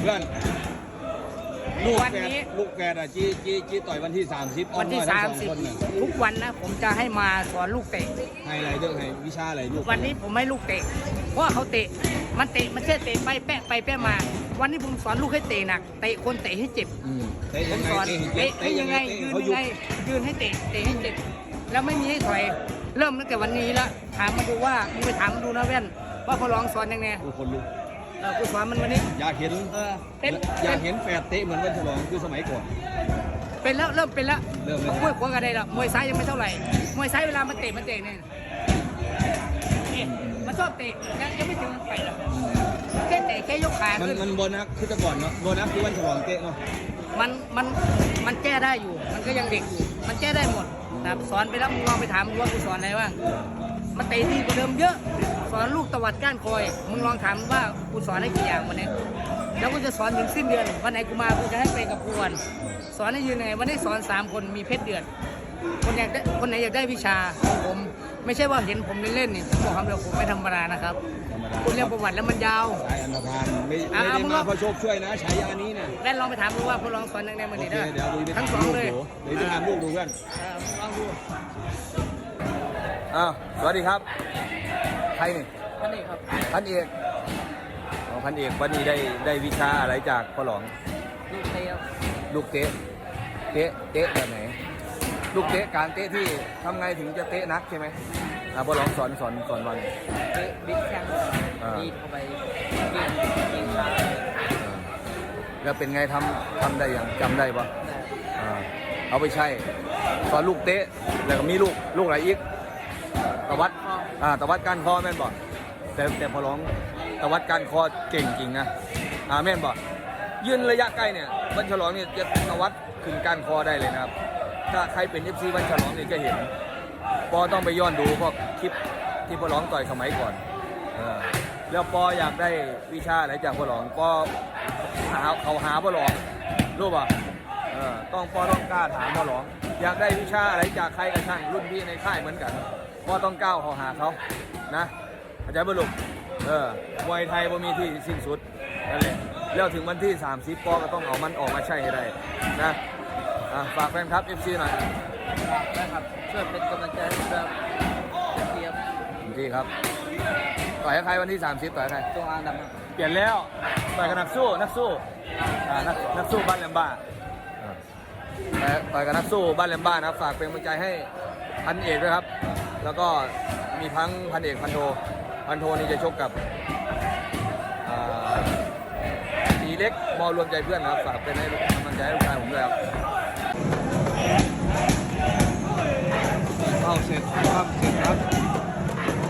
เพื่อนลูกวันแฝดนี้ ลูกแฝดอะจีจีจีต่อยวันที่ 30วันที่ อ้อมน้อยทั้งสองคนน่ะ30 ทุกวันนะผมจะให้มาสอนลูกเตะให้อะไรเรื่องให้วิชาอะไรลูกวันนี้ผมให้ลูกเตะ เพราะว่าเขาเตะ มันเตะ มันแค่เตะไปแปะไปแปะมา วันนี้ผมสอนลูกให้เตะหนัก เตะคนเตะให้เจ็บ อืมเตะผยัมงไงสอนเตะเตะให้ยังไงเตะยืนเขายัยุงบไงยืนให้เตะเตะให้เจ็บแล้วไม่มีให้ถอยเริ่มตั้งแต่วันนี้ละถามมาดูว่ามึงไปถามมาดูนะแว่นว่าเขาลองสอนยังไงดูคนลุก เออกูสอนมันวันนี้ อยากเห็นเออเป็นอยากเห็นแฝดเตะเหมือนวันฉลองคือสมัยก่อน เป็นแล้วเริ่มเป็นแล้วเริ่มแล้ว มวยขวากันได้แล้วมวยซ้ายยังไม่เท่าไหร่มวยซ้ายเวลามันเตะมันเตะเนี่ยนี่มันชอบเตะยังยังไม่ถึงไปหรอกแค่เตะแค่ยกขามันขึ้น มันโบนัสคือแต่ก่อนเนาะโบนัสคือวันฉลองเตะเนาะมันมันมันแก้ได้อยู่ มันก็ยังเด็กอยู่ มันแก้ได้หมดนะครับสอนไปแล้วมึงลองไปถามดูว่ากูสอนอะไรบ้างมันเตะดีกว่าเดิมเยอะ สอนลูกตวัดก้านคอย มึงลองถามว่ากูสอนให้กี่อย่างวันนี้ แล้วกูจะสอนถึงสิ้นเดือน วันไหนกูมากูจะให้ไปกับกูวันสอนให้ยืนยังไงวันนี้สอนสามคนมีเพชรเดือน คนอยากได้คนไหนอยากได้วิชาของผม ไม่ใช่ว่าเห็นผมเล่นๆนี่ผมบอกคำเดียวผมไม่ธรรมดานะครับธรรมดาคุณเรียกประวัติแล้วมันยาว สายอันธพาลไม่อะไม่เอาได้มึงมาลอง เพราะโชคช่วยนะฉายานี้เนี่ยแว่นลองไปถามดูว่าพวกลองสอนยังไงมือโอนี้เคได้เดี๋ยวดูไปทั้งถามสองลูกเลยดูเดี๋ยวไปถามลูกดูเพื่อน เออลองดู อ้าว สวัสดีครับใครนี่ท่านนี้ครับพันเอกอ๋อพันเอกวันนี้ได้ได้วิชาอะไรจากพ่อหลองลูกเตะลูกเตะเตะเตะแบบไหน ลูกเตะการเตะที่ทำไงถึงจะเตะนักใช่ไหมอ่าพ่อหลองสอนสอนสอนวัน เตะบิ๊กแข้งอ่า ดีดเข้าไปยิงยิงขาแล้วเป็นไงทำทำได้ยังจำได้ปะได้อ่าเอาไปใช้สอนลูกเตะแล้วก็มีลูกลูกอะไรอีก ตะวัดอ่าตะวัดการคอแม่นบอกแต่แต่พอร้องตะวัดการคอเก่งจริงนะอ่าแม่นบอกยืนระยะใกล้เนี่ยวันฉลองเนี่ยจะตะวัดขึ้นการคอได้เลยนะครับ ถ้าใครเป็นเอฟซีวันฉลองเนี่ยจะเห็นปอต้องไปย้อนดูพวกคลิปที่พอร้องต่อยสมัยก่อนเออแล้วปออยากได้วิชาอะไรจากพอร้องปอหาเขาหาพอร้องรู้ป่ะเออต้องปอต้องกล้าถามพอร้องอยากได้วิชาอะไรจากใครก็ช่างรุ่นพี่ในค่ายเหมือนกัน ก็ต้องก้าวเขาหาเขานะอาจารย์บรรลุเออมวยไทยบ่มีที่สิ้นสุดนั่นแหละแล้วถึงวันที่ 30ปอก็ต้องเอามันออกมาใช้ให้ได้นะอะฝากแฟนคลับ FC หน่อยได้ครับช่วยเป็นกำลังใจให้ครับเทียบดีครับต่อยกับใครวันที่ 30ต่อยกับใครตัวอ่างดำครับเปลี่ยนแล้วต่อยกับนักสู้นักสู้อ่านักนักสู้บ้านแหลมบ้าอ่าต่อยกับนักสู้บ้านแหลมบ้านะครับฝากเป็นกำลังใจให้พันเอกด้วยครับ แล้วก็มีทั้งพันเอกพันโท พันโทนี่จะชกกับสีเล็กมอรวมใจเพื่อนนะครับฝากเป็นให้กำลังใจให้ลูกชายผมด้วยครับเข้าเสร็จครับเสร็จครับ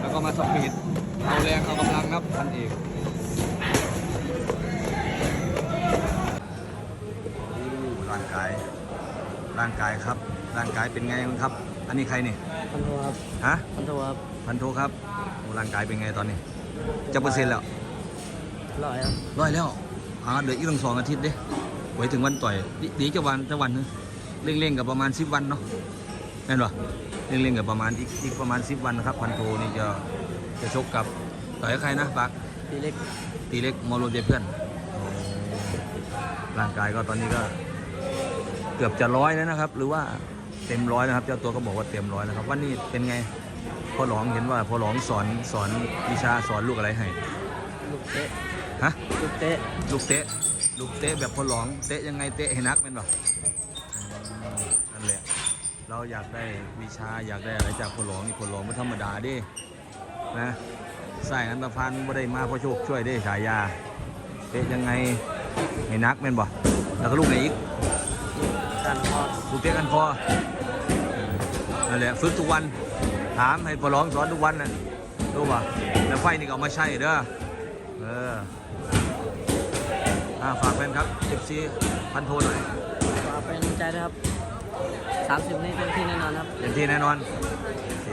แล้วก็มาสปีดเอาแรงเอากำลังครับพันเอกร่างกาย ร่างกายครับ ร่างกายเป็นไงบ้างครับ อันนี้ใครนี่พันโทครับฮะพันโทครับพันโทครับโอ้ร่างกายเป็นไงตอนนี้จะเปอร์เซ็นต์แล้วร้อยครับร้อยแล้วอ่าเหลืออีกตั้งสองอาทิตย์เด้ไว้ถึงวันต่อยดีดีจะวันจะวันนึงเร่งๆกับประมาณสิบวันเนาะแม่นปะเร่งๆกับประมาณอีกอีกประมาณสิบวันนะครับพันโทนี่จะจะชกกับต่อยกับใครนะปากปีเล็กตีเล็กมอลรวมใจเพื่อนร่างกายก็ตอนนี้ก็เกือบจะร้อยแล้วนะครับ หรือว่า เต็มร้อยนะครับ เจ้าตัวก็บอกว่าเต็มร้อยแล้วครับวันนี้เป็นไงพ่อหลองเห็นว่าพ่อหลองสอนสอนวิชาสอนลูกอะไรให้ลูกเตะฮะลูกเตะลูกเตะลูกเตะแบบพ่อหลองเตะยังไงเตะให้นักเป็นหรอนั่นแหละเราอยากได้วิชาอยากได้อะไรจากพ่อหลองนี่พ่อหลองไม่ธรรมดาเดินะใส่อันตรพันธ์ไม่ได้มาเพราะโชคช่วยได้ฉายาเตะยังไงให้นักเป็นบ่แล้วก็ลูกไหนอีก กันพอลูกเตะกันพอนั่นแหละฝึกทุกวันถามให้พ่อหลองสอนทุกวันนะรู้ป่ะแล้วไฟนี่ก็เอามาใช้เด้อเอออ่าฝากแฟนครับ FC พันโทหน่อยฝากเป็นกำลังใจด้วยครับสามสิบนี่เป็นที่แน่นอนครับเต็มที่แน่นอนโอเค